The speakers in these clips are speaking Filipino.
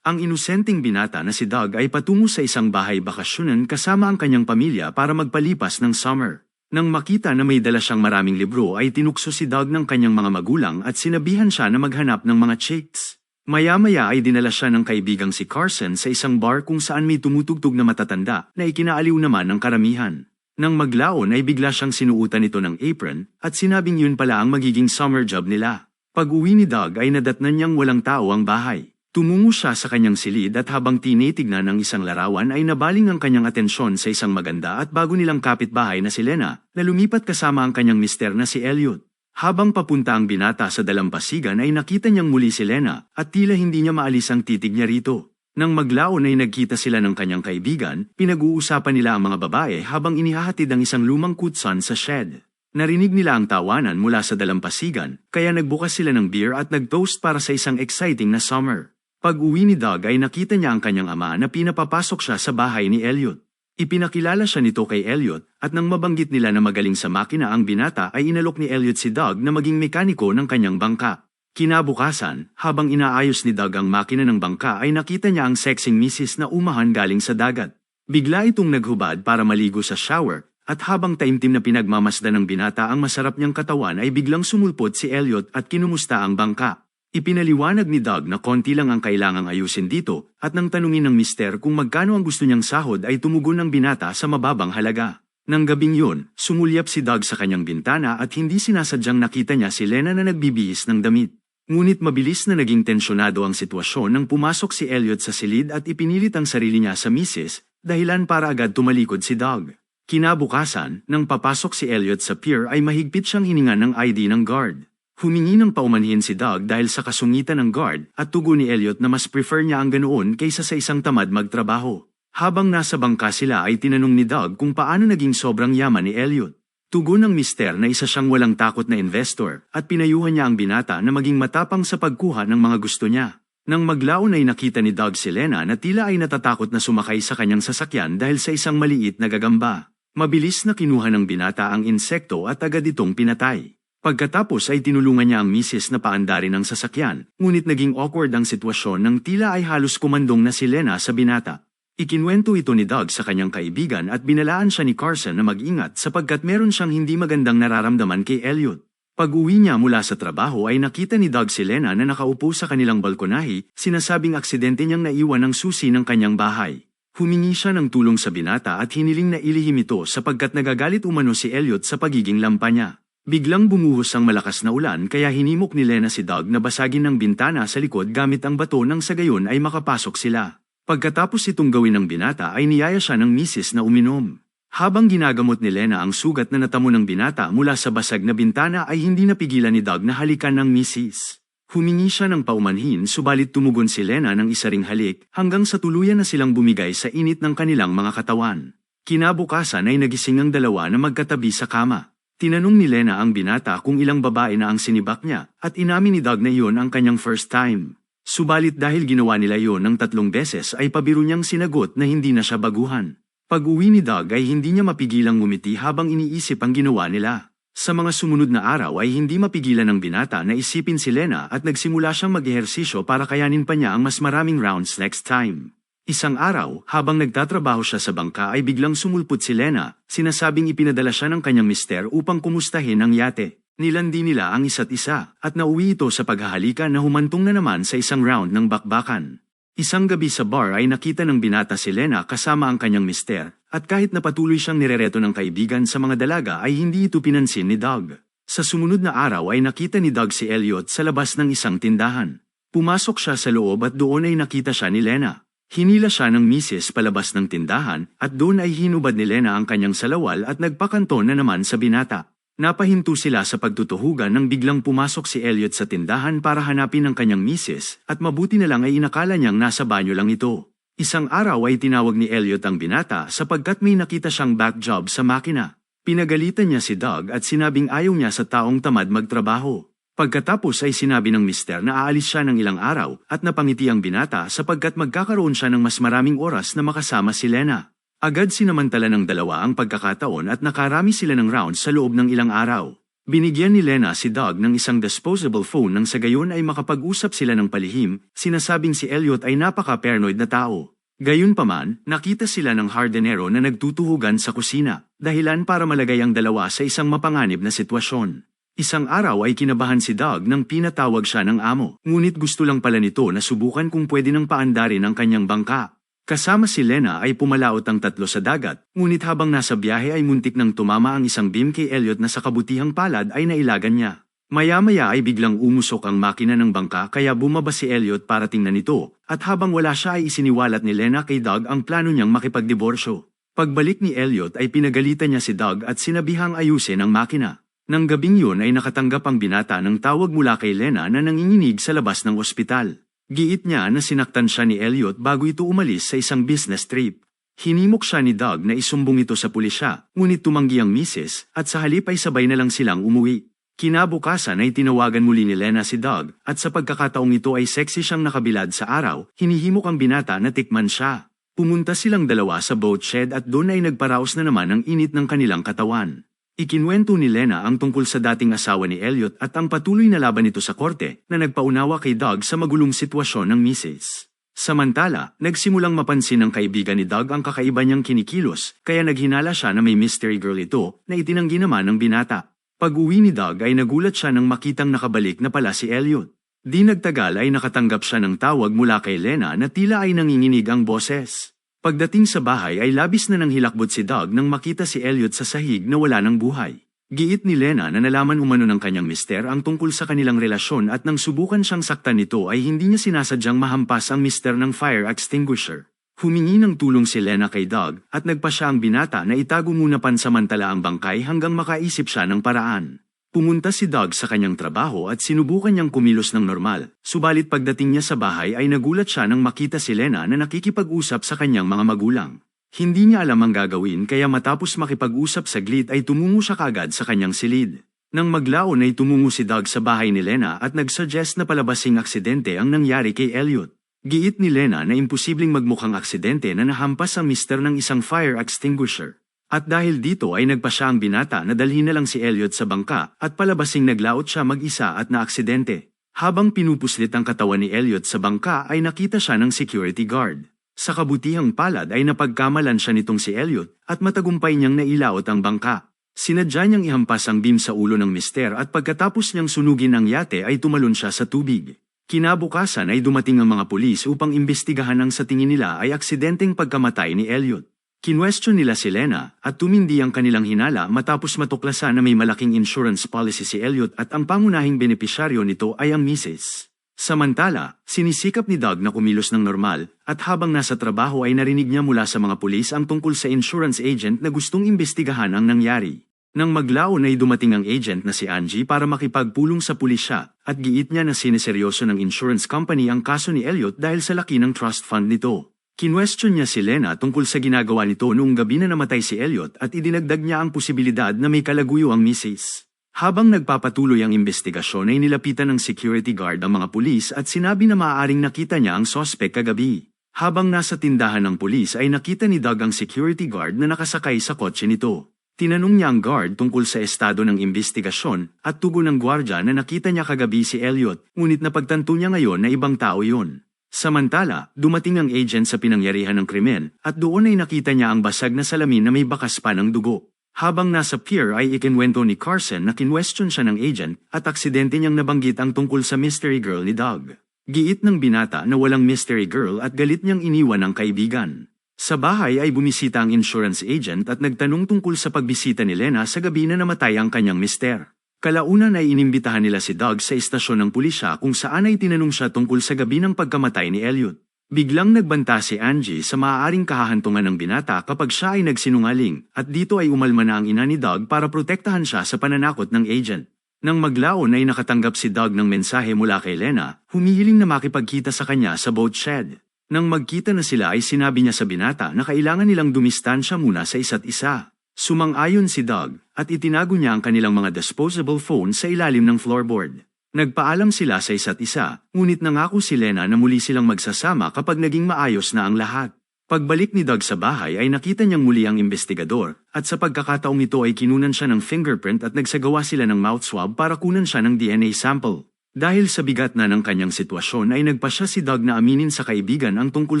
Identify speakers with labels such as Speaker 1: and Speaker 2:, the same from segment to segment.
Speaker 1: Ang inosenteng binata na si Doug ay patungo sa isang bahay bakasyonan kasama ang kanyang pamilya para magpalipas ng summer. Nang makita na may dala siyang maraming libro ay tinukso si Doug ng kanyang mga magulang at sinabihan siya na maghanap ng mga chicks. Maya-maya ay dinala siya ng kaibigang si Carson sa isang bar kung saan may tumutugtog na matatanda na ikinaaliw naman ng karamihan. Nang maglaon ay bigla siyang sinuutan ito ng apron at sinabing yun pala ang magiging summer job nila. Pag uwi ni Doug ay nadatnan niyang walang tao ang bahay. Tumungo siya sa kanyang silid at habang tinitignan ng isang larawan ay nabaling ang kanyang atensyon sa isang maganda at bago nilang kapitbahay na si Lena, na lumipat kasama ang kanyang mister na si Elliot. Habang papunta ang binata sa dalampasigan ay nakita niyang muli si Lena at tila hindi niya maalis ang titig niya rito. Nang maglaon ay nagkita sila ng kanyang kaibigan, pinag-uusapan nila ang mga babae habang inihahatid ang isang lumang kutsan sa shed. Narinig nila ang tawanan mula sa dalampasigan, kaya nagbukas sila ng beer at nag-toast para sa isang exciting na summer. Pag uwi ni Doug ay nakita niya ang kanyang ama na pinapapasok siya sa bahay ni Elliot. Ipinakilala siya nito kay Elliot at nang mabanggit nila na magaling sa makina ang binata ay inalok ni Elliot si Doug na maging mekaniko ng kanyang bangka. Kinabukasan, habang inaayos ni Doug ang makina ng bangka ay nakita niya ang sexing misis na umahan galing sa dagat. Bigla itong naghubad para maligo sa shower at habang taimtim na pinagmamasdan ng binata ang masarap niyang katawan ay biglang sumulpot si Elliot at kinumusta ang bangka. Ipinaliwanag ni Doug na konti lang ang kailangang ayusin dito at nang tanungin ng mister kung magkano ang gusto niyang sahod ay tumugon ng binata sa mababang halaga. Nang gabing yun, sumulyap si Doug sa kanyang bintana at hindi sinasadyang nakita niya si Lena na nagbibihis ng damit. Ngunit mabilis na naging tensyonado ang sitwasyon nang pumasok si Elliot sa silid at ipinilit ang sarili niya sa misis, dahilan para agad tumalikod si Doug. Kinabukasan, nang papasok si Elliot sa pier ay mahigpit siyang hininga ng ID ng guard. Humingi ng paumanhin si Doug dahil sa kasungitan ng guard at tugon ni Elliot na mas prefer niya ang ganoon kaysa sa isang tamad magtrabaho. Habang nasa bangka sila ay tinanong ni Doug kung paano naging sobrang yaman ni Elliot. Tugon ng mister na isa siyang walang takot na investor at pinayuhan niya ang binata na maging matapang sa pagkuha ng mga gusto niya. Nang maglaon ay nakita ni Doug si Lena na tila ay natatakot na sumakay sa kanyang sasakyan dahil sa isang maliit na gagamba. Mabilis na kinuha ng binata ang insekto at agad itong pinatay. Pagkatapos ay tinulungan niya ang misis na paandarin ang sasakyan, ngunit naging awkward ang sitwasyon nang tila ay halos kumandong na si Lena sa binata. Ikinwento ito ni Doug sa kanyang kaibigan at binalaan siya ni Carson na mag-ingat sapagkat meron siyang hindi magandang nararamdaman kay Elliot. Pag uwi niya mula sa trabaho ay nakita ni Doug si Lena na nakaupo sa kanilang balkonahi, sinasabing aksidente niyang naiwan ang susi ng kanyang bahay. Humingi siya ng tulong sa binata at hiniling na ilihim ito sapagkat nagagalit umano si Elliot sa pagiging lampa niya. Biglang bumuhos ang malakas na ulan kaya hinimok ni Lena si Doug na basagin ng bintana sa likod gamit ang bato nang sa gayon ay makapasok sila. Pagkatapos itong gawin ng binata ay niyaya siya ng misis na uminom. Habang ginagamot ni Lena ang sugat na natamo ng binata mula sa basag na bintana ay hindi napigilan ni Doug na halikan ng misis. Humingi siya ng paumanhin subalit tumugon si Lena ng isa ring halik hanggang sa tuluyan na silang bumigay sa init ng kanilang mga katawan. Kinabukasan ay nagising ang dalawa na magkatabi sa kama. Tinanong ni Lena ang binata kung ilang babae na ang sinibak niya at inamin ni Doug na iyon ang kanyang first time. Subalit dahil ginawa nila iyon ng tatlong beses ay pabiro niyang sinagot na hindi na siya baguhan. Pag uwi ni Doug ay hindi niya mapigilang ngumiti habang iniisip ang ginawa nila. Sa mga sumunod na araw ay hindi mapigilan ng binata na isipin si Lena at nagsimula siyang mag-ehersisyo para kayanin pa niya ang mas maraming rounds next time. Isang araw, habang nagtatrabaho siya sa bangka ay biglang sumulpot si Lena, sinasabing ipinadala siya ng kanyang mister upang kumustahin ang yate. Nilandi nila ang isa't isa, at nauwi ito sa paghahalikan na humantong na naman sa isang round ng bakbakan. Isang gabi sa bar ay nakita ng binata si Lena kasama ang kanyang mister, at kahit na patuloy siyang nirereto ng kaibigan sa mga dalaga ay hindi ito pinansin ni Doug. Sa sumunod na araw ay nakita ni Doug si Elliot sa labas ng isang tindahan. Pumasok siya sa loob at doon ay nakita siya ni Lena. Hinila siya ng misis palabas ng tindahan at doon ay hinubad ni Lena ang kanyang salawal at nagpakanton na naman sa binata. Napahinto sila sa pagtutuhugan nang biglang pumasok si Elliot sa tindahan para hanapin ang kanyang misis at mabuti na lang ay inakala niyang nasa banyo lang ito. Isang araw ay tinawag ni Elliot ang binata sapagkat may nakita siyang back job sa makina. Pinagalitan niya si Doug at sinabing ayaw niya sa taong tamad magtrabaho. Pagkatapos ay sinabi ng mister na aalis siya ng ilang araw at napangiti ang binata sapagkat magkakaroon siya ng mas maraming oras na makasama si Lena. Agad sinamantala ng dalawa ang pagkakataon at nakarami sila ng rounds sa loob ng ilang araw. Binigyan ni Lena si Doug ng isang disposable phone nang sa gayon ay makapag-usap sila ng palihim, sinasabing si Elliot ay napaka-paranoid na tao. Gayunpaman, nakita sila ng hardinero na nagtutuhugan sa kusina, dahilan para malagay ang dalawa sa isang mapanganib na sitwasyon. Isang araw ay kinabahan si Doug nang pinatawag siya ng amo, ngunit gusto lang pala nito na subukan kung pwede nang paandarin ang kanyang bangka. Kasama si Lena ay pumalaot ang tatlo sa dagat, ngunit habang nasa biyahe ay muntik nang tumama ang isang beam kay Elliot na sa kabutihang palad ay nailagan niya. Maya-maya ay biglang umusok ang makina ng bangka kaya bumaba si Elliot para tingnan ito, at habang wala siya ay isiniwalat ni Lena kay Doug ang plano niyang makipagdiborsyo. Pagbalik ni Elliot ay pinagalitan niya si Doug at sinabihang ayusin ang makina. Nang gabing yun ay nakatanggap ang binata ng tawag mula kay Lena na nanginginig sa labas ng ospital. Giit niya na sinaktan siya ni Elliot bago ito umalis sa isang business trip. Hinimok siya ni Doug na isumbong ito sa pulisya, ngunit tumanggi ang misis at sa halip ay sabay na lang silang umuwi. Kinabukasan ay tinawagan muli ni Lena si Doug at sa pagkakataong ito ay sexy siyang nakabilad sa araw, hinihimok ang binata na tikman siya. Pumunta silang dalawa sa boat shed at doon ay nagparaos na naman ang init ng kanilang katawan. Ikinwento ni Lena ang tungkol sa dating asawa ni Elliot at ang patuloy na laban nito sa korte na nagpaunawa kay Doug sa magulong sitwasyon ng misis. Samantala, nagsimulang mapansin ng kaibigan ni Doug ang kakaiba niyang kinikilos kaya naghinala siya na may mystery girl ito na itinanggi naman ng binata. Pag-uwi ni Doug ay nagulat siya nang makitang nakabalik na pala si Elliot. Di nagtagal ay nakatanggap siya ng tawag mula kay Lena na tila ay nanginginig ang boses. Pagdating sa bahay ay labis na nang hilakbot si Doug nang makita si Elliot sa sahig na wala ng buhay. Giit ni Lena na nalaman umano ng kanyang mister ang tungkol sa kanilang relasyon at nang subukan siyang saktan nito ay hindi niya sinasadyang mahampas ang mister ng fire extinguisher. Humingi ng tulong si Lena kay Doug at nagpa siya ang binata na itago muna pansamantala ang bangkay hanggang makaisip siya ng paraan. Pumunta si Doug sa kanyang trabaho at sinubukan niyang kumilos ng normal, subalit pagdating niya sa bahay ay nagulat siya nang makita si Lena na nakikipag-usap sa kanyang mga magulang. Hindi niya alam ang gagawin kaya matapos makipag-usap saglit ay tumungo siya kagad sa kanyang silid. Nang maglaon ay tumungo si Doug sa bahay ni Lena at nagsuggest na palabasing aksidente ang nangyari kay Elliot. Giit ni Lena na imposibleng magmukhang aksidente na nahampas ang mister ng isang fire extinguisher. At dahil dito ay nagpa siya ang binata na dalhin na lang si Elliot sa bangka at palabasing naglaot siya mag-isa at naaksidente. Habang pinupuslit ang katawan ni Elliot sa bangka ay nakita siya ng security guard. Sa kabutihang palad ay napagkamalan siya nitong si Elliot at matagumpay niyang nailaot ang bangka. Sinadya niyang ihampas ang beam sa ulo ng mister at pagkatapos niyang sunugin ang yate ay tumalon siya sa tubig. Kinabukasan ay dumating ang mga pulis upang imbestigahan ang sa tingin nila ay aksidenteng pagkamatay ni Elliot. Kinwestiyon nila si Lena at tumindi ang kanilang hinala matapos matuklasan na may malaking insurance policy si Elliot at ang pangunahing benepisyaryo nito ay ang misis. Samantala, sinisikap ni Doug na kumilos ng normal at habang nasa trabaho ay narinig niya mula sa mga pulis ang tungkol sa insurance agent na gustong imbestigahan ang nangyari. Nang maglaon ay dumating ang agent na si Angie para makipagpulong sa pulisya at giit niya na sineseryoso ng insurance company ang kaso ni Elliot dahil sa laki ng trust fund nito. Kinwestiyon niya si Lena tungkol sa ginagawa nito noong gabi na namatay si Elliot at idinagdag niya ang posibilidad na may kalaguyo ang misis. Habang nagpapatuloy ang investigasyon ay nilapitan ng security guard ang mga pulis at sinabi na maaaring nakita niya ang sospek kagabi. Habang nasa tindahan ng pulis ay nakita ni Doug ang security guard na nakasakay sa kotse nito. Tinanong niya ang guard tungkol sa estado ng investigasyon at tugon ng gwardya na nakita niya kagabi si Elliot, ngunit napagtanto niya ngayon na ibang tao yon. Samantala, dumating ang agent sa pinangyarihan ng krimen at doon ay nakita niya ang basag na salamin na may bakas pa ng dugo. Habang nasa pier ay ikinwento ni Carson na kinwestiyon siya ng agent at aksidente niyang nabanggit ang tungkol sa mystery girl ni Doug. Giit ng binata na walang mystery girl at galit niyang iniwan ang kaibigan. Sa bahay ay bumisita ang insurance agent at nagtanong tungkol sa pagbisita ni Lena sa gabi na namatay ang kanyang mister. Kalaunan ay inimbitahan nila si Doug sa istasyon ng pulisya kung saan ay tinanong siya tungkol sa gabi ng pagkamatay ni Elliot. Biglang nagbanta si Angie sa maaaring kahahantungan ng binata kapag siya ay nagsinungaling at dito ay umalma na ang ina ni Doug para protektahan siya sa pananakot ng agent. Nang maglaon ay nakatanggap si Doug ng mensahe mula kay Lena, humihiling na makipagkita sa kanya sa boat shed. Nang magkita na sila ay sinabi niya sa binata na kailangan nilang dumistansya muna sa isa't isa. Sumang-ayon si Doug at itinago niya ang kanilang mga disposable phone sa ilalim ng floorboard. Nagpaalam sila sa isa't isa, ngunit nangako si Lena na muli silang magsasama kapag naging maayos na ang lahat. Pagbalik ni Doug sa bahay ay nakita niyang muli ang investigador, at sa pagkakataong ito ay kinunan siya ng fingerprint at nagsagawa sila ng mouth swab para kunan siya ng DNA sample. Dahil sa bigat na ng kanyang sitwasyon ay nagpa siya si Doug na aminin sa kaibigan ang tungkol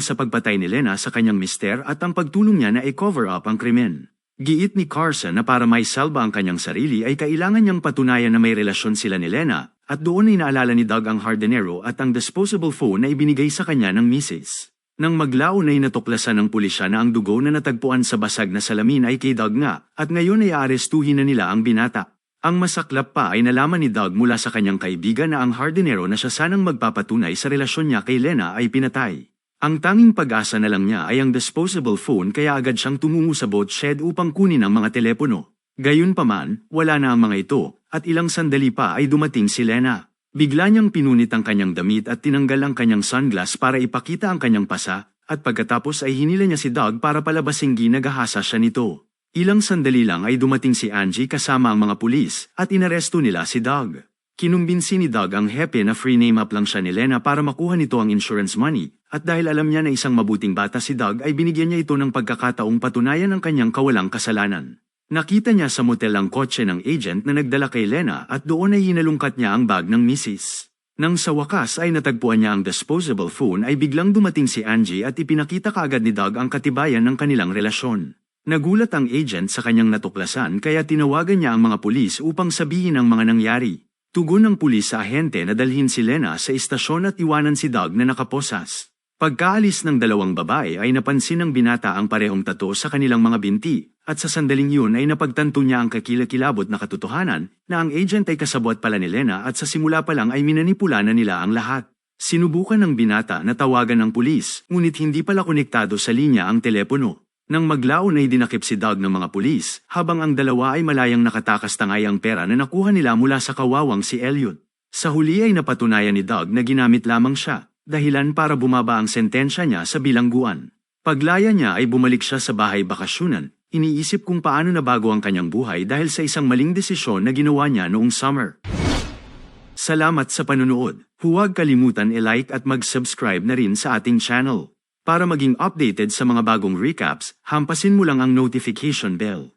Speaker 1: sa pagpatay ni Lena sa kanyang mister at ang pagtulong niya na i-cover up ang krimen. Giit ni Carson na para may salba ang kanyang sarili ay kailangan niyang patunayan na may relasyon sila ni Lena, at doon ay naalala ni Doug ang hardinero at ang disposable phone na ibinigay sa kanya ng misis. Nang maglaon ay natuklasan ng pulisya na ang dugo na natagpuan sa basag na salamin ay kay Doug nga, at ngayon ay aarestuhin na nila ang binata. Ang masaklap pa ay nalaman ni Doug mula sa kanyang kaibigan na ang hardinero na siya sanang magpapatunay sa relasyon niya kay Lena ay pinatay. Ang tanging pag-asa na lang niya ay ang disposable phone kaya agad siyang tumungo sa boat shed upang kunin ang mga telepono. Gayunpaman, wala na ang mga ito, at ilang sandali pa ay dumating si Lena. Bigla niyang pinunit ang kanyang damit at tinanggal ang kanyang sunglass para ipakita ang kanyang pasa, at pagkatapos ay hinila niya si Doug para palabasing ginagahasa siya nito. Ilang sandali lang ay dumating si Angie kasama ang mga pulis at inaresto nila si Doug. Kinumbinsi ni Doug ang hepe na free name up lang siya ni Lena para makuha nito ang insurance money at dahil alam niya na isang mabuting bata si Doug ay binigyan niya ito ng pagkakataong patunayan ang kanyang kawalang kasalanan. Nakita niya sa motel ang kotse ng agent na nagdala kay Lena at doon ay hinalungkat niya ang bag ng misis. Nang sa wakas ay natagpuan niya ang disposable phone ay biglang dumating si Angie at ipinakita kaagad ni Doug ang katibayan ng kanilang relasyon. Nagulat ang agent sa kanyang natuklasan kaya tinawagan niya ang mga pulis upang sabihin ang mga nangyari. Tugon ng pulis sa ahente na dalhin si Lena sa istasyon at iwanan si Doug na nakaposas. Pagkaalis ng dalawang babae ay napansin ng binata ang parehong tato sa kanilang mga binti, at sa sandaling yun ay napagtanto niya ang kakilakilabot na katotohanan na ang agent ay kasabwat pala ni Lena at sa simula pa lang ay minanipula na nila ang lahat. Sinubukan ng binata na tawagan ng pulis, ngunit hindi pala konektado sa linya ang telepono. Nang maglaon ay dinakip si Doug ng mga pulis, habang ang dalawa ay malayang nakatakas tangay ang pera na nakuha nila mula sa kawawang si Elliot. Sa huli ay napatunayan ni Doug na ginamit lamang siya, dahilan para bumaba ang sentensya niya sa bilangguan. Paglaya niya ay bumalik siya sa bahay bakasyunan, iniisip kung paano nabago ang kanyang buhay dahil sa isang maling desisyon na ginawa niya noong summer. Salamat sa panunood. Huwag kalimutan i-like at mag-subscribe na rin sa ating channel. Para maging updated sa mga bagong recaps, hampasin mo lang ang notification bell.